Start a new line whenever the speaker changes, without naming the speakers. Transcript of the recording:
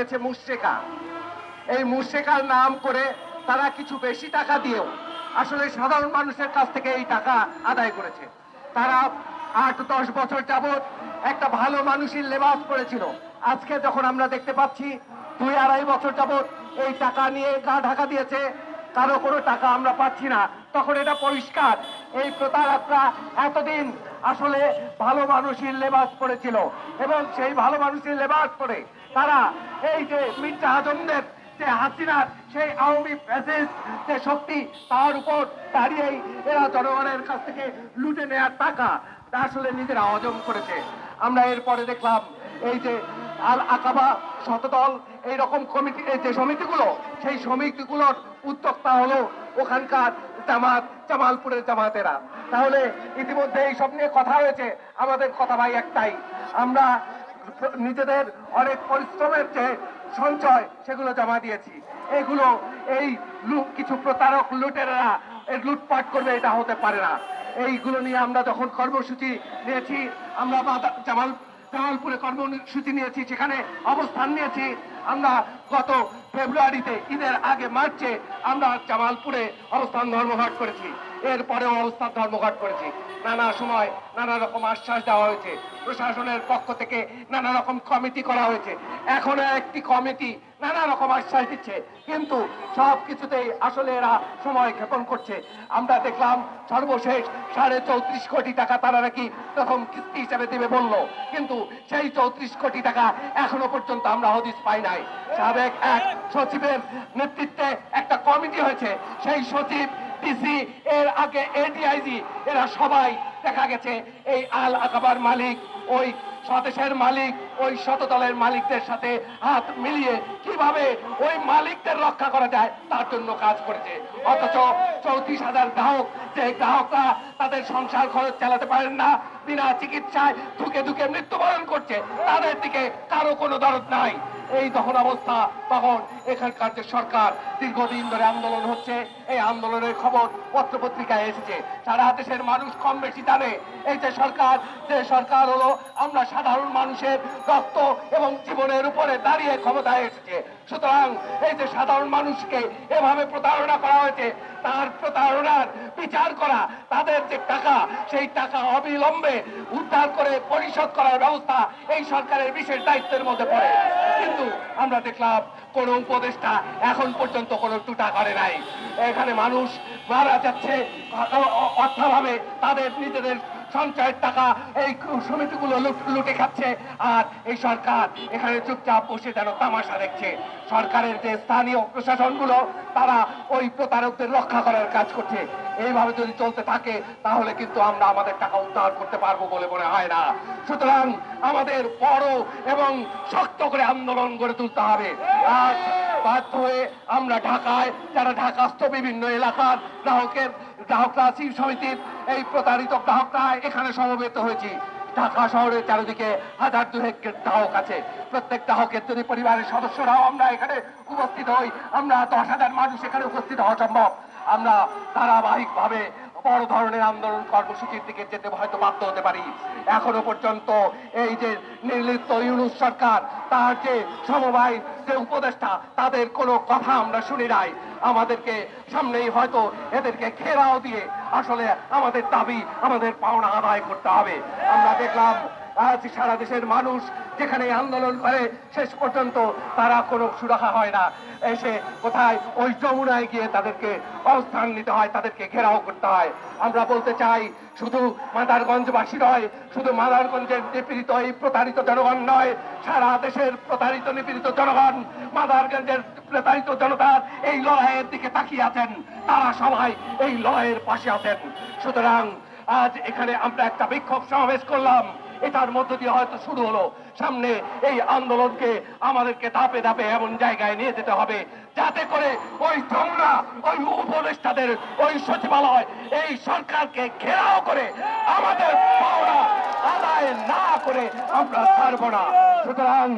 দিয়েছে মুশ্রেকা। এই মুশ্রেকার নাম করে তারা কিছু বেশি টাকা দিয়েও আসলে সাধারণ মানুষের কাছ থেকে এই টাকা আদায় করেছে। তারা আট দশ বছর যাবৎ একটা ভালো মানুষের লেবাস করেছিল। আজকে যখন আমরা দেখতে পাচ্ছি, দুই আড়াই বছর যাবৎ এই টাকা নিয়ে গা ঢাকা দিয়েছে, কারও কোনো টাকা আমরা পাচ্ছি না। তখন এটা পরিষ্কার। এই প্রতারকরা এতদিন আসলে ভালো মানুষের লেবাস পড়েছিল। এবং সেই ভালো মানুষের লেবাস পরে তারা এই যে মির্জা আজমদের যে হাসিনার সেই আওয়ামী ফ্যাসিস্ট যে শক্তি, তার উপর দাঁড়িয়েই এরা জনগণের কাছ থেকে লুটে নেওয়ার টাকা আসলে নিজেরা অজম করেছে। আমরা এরপরে দেখলাম এই যে আল আকাবা শতদল এই রকম কমিটি এই যে সমিতিগুলো, সেই সমিতিগুলোর উদ্যোক্তা হলো ওখানকার জামাত, জামালপুরের জামাতেরা। তাহলে ইতিমধ্যে এইসব নিয়ে কথা হয়েছে। আমাদের কথা ভাই একটাই, আমরা নিজেদের অনেক পরিশ্রমের যে সঞ্চয়, সেগুলো জমা দিয়েছি। এগুলো, এই কিছু প্রতারক লুটেরা এই লুটপাট করবে, এটা হতে পারে না। এইগুলো নিয়ে আমরা যখন কর্মসূচি নিয়েছি, আমরা জামাল জামালপুরে কর্মসূচি নিয়েছি সেখানে অবস্থান নিয়েছি। আমরা গত ফেব্রুয়ারিতে ঈদের আগে মার্চে আমরা জামালপুরে অবস্থান ধর্মঘট করেছি। এরপরেও অবস্থান ধর্মঘট করেছি। নানা সময় নানা রকম আশ্বাস দেওয়া হয়েছে। প্রশাসনের পক্ষ থেকে নানা রকম কমিটি করা হয়েছে। এখনও একটি কমিটি নানা রকম আশ্বাস দিচ্ছে। কিন্তু সব কিছুতেই আসলে এরা সময় ক্ষেপণ করছে। আমরা দেখলাম সর্বশেষ সাড়ে চৌত্রিশ কোটি টাকা তারা নাকি প্রথম কিস্তি হিসেবে দেবে বলল। কিন্তু সেই চৌত্রিশ কোটি টাকা এখনও পর্যন্ত আমরা হদিস পাই নাই সাবেক এক সচিবের নেতৃত্বে একটা কমিটি হয়েছে। সেই সচিব ডিসি এর আগে এডিআইজি এরা সবাই দেখা গেছে। এই আল আকাবার মালিক, ওই স্বদেশের মালিক, ওই শতদলের মালিকদের সাথে হাত মিলিয়ে কীভাবে ওই মালিকদের রক্ষা করা যায়, তার জন্য কাজ করেছে। অথচ চৌত্রিশ হাজার গ্রাহক, যে গ্রাহকরা তাদের সংসার খরচ চালাতে পারেন না, বিনা চিকিৎসায় ধুকে ধুকে মৃত্যুবরণ করছে, তাদের দিকে কারও কোনো দরদ নাই। এই তখন অবস্থা তখন এখানকার যে সরকার দীর্ঘদিন ধরে আন্দোলন হচ্ছে। এই আন্দোলনের খবর পত্রপত্রিকায় এসেছে। সারা দেশের মানুষ কম বেশি জানে, এই যে সরকার যে সরকার হলো আমরা সাধারণ মানুষের রক্ত এবং জীবনের উপরে দাঁড়িয়ে ক্ষমতায় এসেছে। সুতরাং এই যে সাধারণ মানুষকে এভাবে প্রতারণা করা হয়েছে, তার প্রতারণার বিচার করা, তাদের যে টাকা, সেই টাকা অবিলম্বে উদ্ধার করে পরিশোধ করার ব্যবস্থা এই সরকারের বিশেষ দায়িত্বের মধ্যে পড়ে। কিন্তু আমরা দেখলাম, কোন উপদেষ্টা এখন পর্যন্ত কোনো টুটা করে নাই। এখানে মানুষ মারা যাচ্ছে অর্থাভাবে তাদের নিজেদের সঞ্চয়ের টাকা এই সমিতিগুলো লুট- খাচ্ছে। আর এই সরকার এখানে চুপচাপ বসে যেন তামাশা দেখছে। সরকারের যে স্থানীয় প্রশাসনগুলো, তারা ওই প্রতারকদের রক্ষা করার কাজ করছে। এইভাবে যদি চলতে থাকে, তাহলে কিন্তু আমরা আমাদের টাকা উদ্ধার করতে পারব বলে মনে হয় না। সুতরাং আমাদের বড় এবং শক্ত করে আন্দোলন গড়ে তুলতে হবে। আজ বাধ্য হয়ে আমরা ঢাকায়, যারা ঢাকাস্থ বিভিন্ন এলাকার গ্রাহকের, গ্রাহকরা শিব সমিতির, এই প্রতারিত গ্রাহকরা এখানে সমবেত হয়েছি। ঢাকা শহরের চারিদিকে হাজার দুহেক গ্রাহক আছে। প্রত্যেক গ্রাহকের যদি পরিবারের সদস্যরাও আমরা এখানে উপস্থিত হই, আমরা দশ হাজার মানুষ এখানে উপস্থিত হওয়া সম্ভব। আমরা ধারাবাহিক ভাবে বড় ধরনের আন্দোলন কর্মসূচির দিকে যেতে হয়তো বাধ্য হতে পারি। এখনও পর্যন্ত এই যে নির্লিপ্ত ইউনুস সরকার, তার যে সমবায়, যে উপদেষ্টা, তাদের কোনো কথা আমরা শুনি নাই। আমাদেরকে সামনেই হয়তো এদেরকে ঘেরাও দিয়ে আসলে আমাদের দাবি, আমাদের পাওনা আদায় করতে হবে। আমরা দেখলাম আজ সারা দেশের মানুষ যেখানে আন্দোলন করে, শেষ পর্যন্ত তারা কোনো সুরাহা হয় না। এসে কোথায়? ওই যমুনায় গিয়ে তাদেরকে অবস্থান নিতে হয়, তাদেরকে ঘেরাও করতে হয়। আমরা বলতে চাই, শুধু মাদারগঞ্জবাসী নয়, শুধু মাদারগঞ্জের নিপীড়িত এই প্রতারিত জনগণ নয়, সারা দেশের প্রতারিত নিপীড়িত জনগণ, মাদারগঞ্জের প্রতারিত জনতার এই লড়াইয়ের দিকে তাকিয়ে আছেন। তারা সবাই এই লড়াইয়ের পাশে আছেন। সুতরাং আজ এখানে আমরা একটা বিক্ষোভ সমাবেশ করলাম। এটার মধ্য দিয়ে হয়তো শুরু হলো। সামনে এই আন্দোলনকে আমাদেরকে ধাপে ধাপে এমন জায়গায় নিয়ে যেতে হবে, যাতে করে ওই যমুনা, ওই উপদেষ্টাদের, ওই সচিবালয়, এই সরকারকে ঘেরাও করে আমাদের আদায় না করে আমরা ছাড়বো না। সুতরাং